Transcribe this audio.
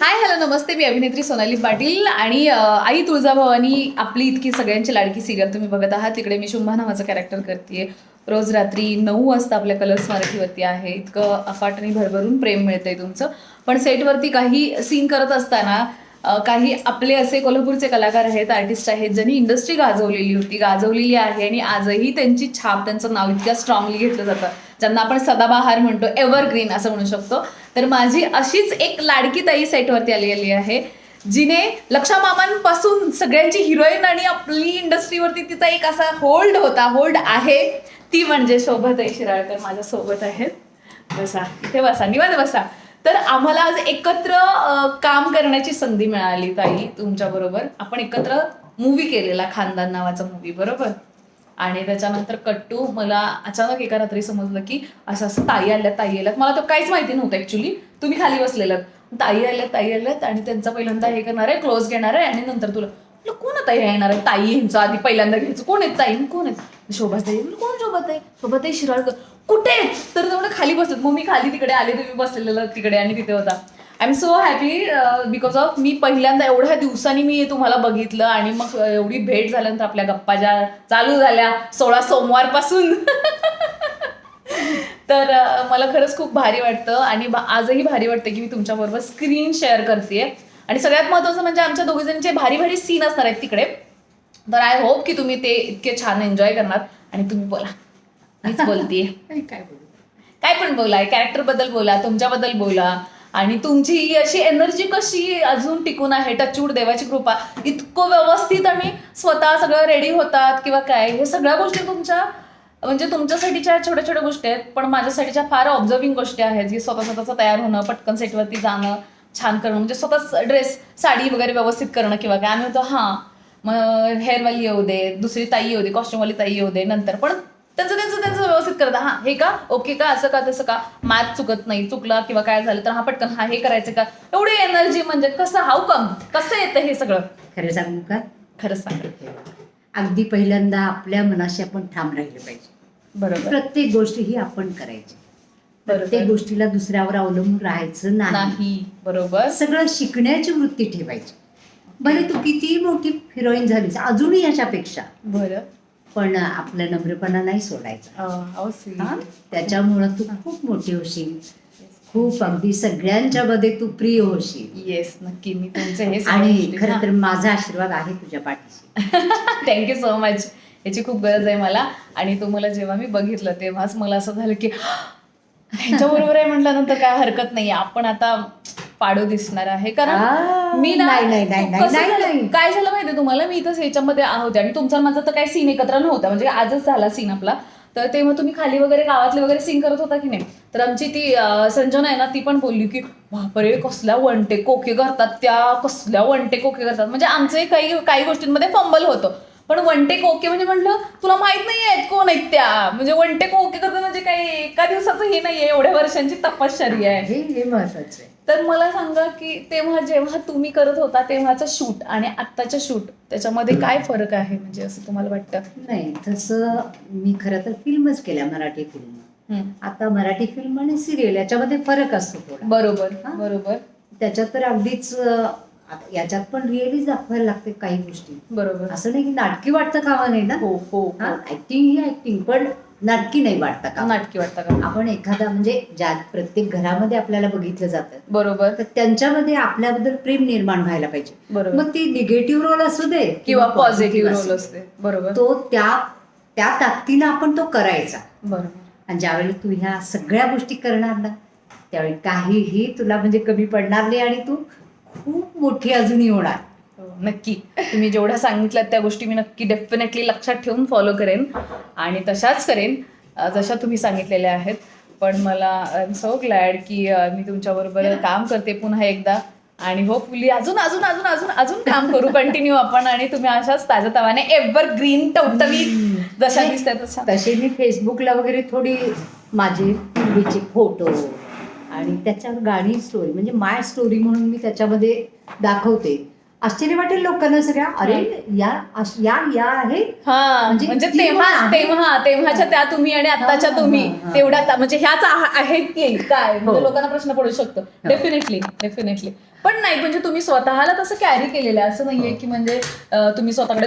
Hi hello नमस्ते. मी अभिनेत्री सोनाली पाटील आणि आई तुळजाभवानी आपली इतकी सगळ्यांची लाडकी सिरियल तुम्ही बघत आहात. तिकडे मी शुंभा नावाचं कॅरेक्टर करते रोज रात्री नऊ वाजता आपल्या कलर्स मराठीवरती आहे. इतकं अफाट आणि भरभरून प्रेम मिळतंय तुमचं. पण सेटवरती काही सीन करत असताना काही आपले असे कोल्हापूरचे कलाकार आहेत आर्टिस्ट आहेत ज्यांनी इंडस्ट्री गाजवलेली होती गाजवलेली आहे आणि आजही त्यांची छाप त्यांचं नाव इतक्या स्ट्रॉंगली घेतलं जातं. ज्यांना आपण सदाबहार म्हणतो एव्हरग्रीन असं म्हणू शकतो. तर माझी अशीच एक लाडकी ताई सेटवरती आलेली आहे जिने लक्षा मामांपासून सगळ्यांची हिरोईन आणि आपली इंडस्ट्रीवरती तिचा एक असा होल्ड होता होल्ड आहे. ती म्हणजे शोभाताई शिराळकर माझ्या सोबत आहेत. बसा इथे बसा निवांत बसा. तर आम्हाला आज एकत्र काम करण्याची संधी मिळाली ताई तुमच्याबरोबर. आपण एकत्र मूवी केलेला खानदान नावाचा मूवी बरोबर? आणि त्याच्यानंतर कट्टू मला अचानक एका रात्री समजलं की असं असं ताई आल्यात ताई आल्यात. मला तर काहीच माहिती नव्हतं ऍक्च्युली तुम्ही खाली बसलेलात. ताई आल्यात ताई आल्यात आणि त्यांचा पहिल्यांदा हे करणार आहे क्लोज घेणार आहे आणि नंतर तुला कोण आता येणार आहे? ताई यांचं आधी पहिल्यांदा घ्यायचं. कोण आहेत ताई? कोण आहेत? शोभाताई. म्हटलं, कोण शोभाताई? शोभाताई शिराळकर. कुठे आहेत? तर तेवढं खाली बसत मग मी खाली तिकडे आले तुम्ही बसलेलं तिकडे आणि तिथे होता. I am so happy because of मी पहिल्यांदा एवढ्या दिवसांनी मी तुम्हाला बघितलं आणि मग अ, एवढी भेट झाल्यानंतर आपल्या गप्पा ज्या चालू झाल्या सोळा सोमवारपासून. तर अ, मला खरंच खूप भारी वाटतं आणि आजही भारी वाटतं की मी तुमच्याबरोबर स्क्रीन शेअर करते आणि सगळ्यात महत्त्वाचं म्हणजे आमच्या दोघीजणचे भारी भारी सीन असणार आहेत तिकडे. तर आय होप की तुम्ही ते इतके छान एन्जॉय करणार. आणि तुम्ही बोला. मीच बोलतीये. काय बोलू? काय पण बोला कॅरेक्टरबद्दल बोला तुमच्याबद्दल बोला. आणि तुमची ही अशी एनर्जी कशी अजून टिकून आहे? टचूड देवाची कृपा. इतकं व्यवस्थित आणि स्वतः सगळं रेडी होतात किंवा काय? हे सगळ्या गोष्टी तुमच्या म्हणजे तुमच्यासाठीच्या छोट्या छोट्या गोष्टी आहेत पण माझ्यासाठीच्या फार ऑब्झर्विंग गोष्टी आहेत जी स्वतः स्वतःचं तयार होणं पटकन सेटवरती जाणं छान करणं म्हणजे स्वतः ड्रेस साडी वगैरे व्यवस्थित करणं किंवा काय. आम्ही होतो हां मग हेअरवाली येऊ दे दुसरी ताई येऊ दे कॉस्ट्युमवाली ताई येऊ दे नंतर. पण त्यांचं त्यांचं त्यांचं व्यवस्थित करता हा हे का? ओके का? असं का? तसं का? मॅथ चुकत नाही चुकला किंवा काय झालं तर हा पटकन हा हे करायचं का? एवढी एनर्जी म्हणजे कसं हाऊ कम कसं येतं हे सगळं? खरं सांगू का? खरंच सांग. अगदी पहिल्यांदा आपल्या मनाशी आपण ठाम राहिले पाहिजे. बरोबर. प्रत्येक गोष्ट ही आपण करायची. प्रत्येक बरोबर गोष्टीला दुसऱ्यावर अवलंबून राहायचं नाही. नाही. बरोबर. सगळं शिकण्याची वृत्ती ठेवायची. बरे तू किती मोठी हिरोईन झालीस अजूनही याच्यापेक्षा. बरं. पण आपला नम्रपणा नाही सोडायचा? त्याच्यामुळं तू खूप मोठी होशील. खूप अगदी सगळ्यांच्या मध्ये तू प्रिय होशील. येस नक्की. मी तुमचे हे आणि खरं तर माझा आशीर्वाद आहे तुझ्या पाठीशी. थँक्यू सो मच याची खूप गरज आहे मला. आणि तुम्हाला जेव्हा मी बघितलं तेव्हाच मला असं झालं की ह्याच्याबरोबर आहे म्हटल्यानंतर काय हरकत नाही आपण आता पाडू दिसणार आहे. कारण मी नाही, नाही. काय झालं माहितीये तुम्हाला? मी इथं याच्यामध्ये होते आणि तुमचा माझा तर काही सीन एकत्र नव्हता. म्हणजे आजच झाला सीन आपला. तर तेव्हा तुम्ही खाली वगैरे गावातले वगैरे सीन करत होता की नाही? तर आमची ती संजना आहे ना ती पण बोलली की बापरे कसल्या वनटे कोके करतात त्या कसल्या वनटे कोके करतात. म्हणजे आमचे काही काही गोष्टींमध्ये फंबल होतं. पण वनटे कोके म्हणजे म्हटलं तुला माहीत नाही आहेत कोण आहेत त्या. म्हणजे वनटे कोके करतात म्हणजे काही एका दिवसाचं हे नाहीये एवढ्या वर्षांची तपश्चर्या आहे. हे हे महत्वाचं आहे. तर मला सांगा की तेव्हा जेव्हा तुम्ही करत होता तेव्हाचं शूट आणि आत्ताचं शूट त्याच्यामध्ये काय फरक आहे? म्हणजे असं तुम्हाला वाटतं? नाही तसं मी खरं तर फिल्मच केल्या मराठी फिल्म हम्म. आता मराठी फिल्म आणि सिरियल याच्यामध्ये फरक असतो थोडा. बरोबर हा? बरोबर. त्याच्यात तर अगदीच अं, आता याच्यात पण रिअलीच दाखवायला लागते काही गोष्टी. बरोबर. असं नाही की नाटकी वाटतं कामा नाही ना? हो हो हा. ऍक्टिंग ही ऍक्टिंग पण नाटकी नाही वाटतं का नाटकी वाटतं का आपण एखादा म्हणजे ज्या प्रत्येक घरामध्ये आपल्याला बघितलं जातं बरोबर. तर त्यांच्यामध्ये आपल्याबद्दल प्रेम निर्माण व्हायला पाहिजे. बरोबर. मग ती निगेटिव्ह रोल असू दे किंवा पॉझिटिव्ह असू रोल दे. असते बरोबर. तो त्या त्या ताकदीनं आपण तो करायचा. बरोबर. आणि ज्यावेळेला तू ह्या सगळ्या गोष्टी करणार ना त्यावेळी काहीही तुला म्हणजे कमी पडणार नाही आणि तू खूप मोठी अजूनही होणार नक्की. तुम्ही जेवढ्या सांगितल्यात त्या गोष्टी मी नक्की डेफिनेटली लक्षात ठेवून फॉलो करेन आणि तशाच करेन जशा तुम्ही सांगितलेल्या आहेत. पण मला आय एम सो ग्लॅड की मी तुमच्याबरोबर काम करते पुन्हा एकदा आणि होपफुली अजून अजून अजून अजून अजून काम करू कंटिन्यू आपण आणि तुम्ही अशाच ताज्या तवाने एव्हर ग्रीन टवटवीत जशा दिसत्या तशा. तसे मी फेसबुकला वगैरे थोडी माझे फोटो आणि त्याच्यावर गाणी स्टोरी म्हणजे माय स्टोरी म्हणून मी त्याच्यामध्ये दाखवते. आश्चर्य वाटेल लोकांना सगळ्या. अरे या या या आहे. हा म्हणजे म्हणजे तेव्हा. तेव्हा तेव्हाच्या त्या तुम्ही आणि आत्ताच्या हा, तुम्ही हा, हा. तेवढ्या म्हणजे ह्याच आह- आहेत की काय? म्हणजे हो. लोकांना प्रश्न पडू शकतो. डेफिनेटली डेफिनेटली पण नाही म्हणजे तुम्ही स्वतःला तसं कॅरी केलेलं आहे. असं नाहीये की म्हणजे तुम्ही स्वतःकडे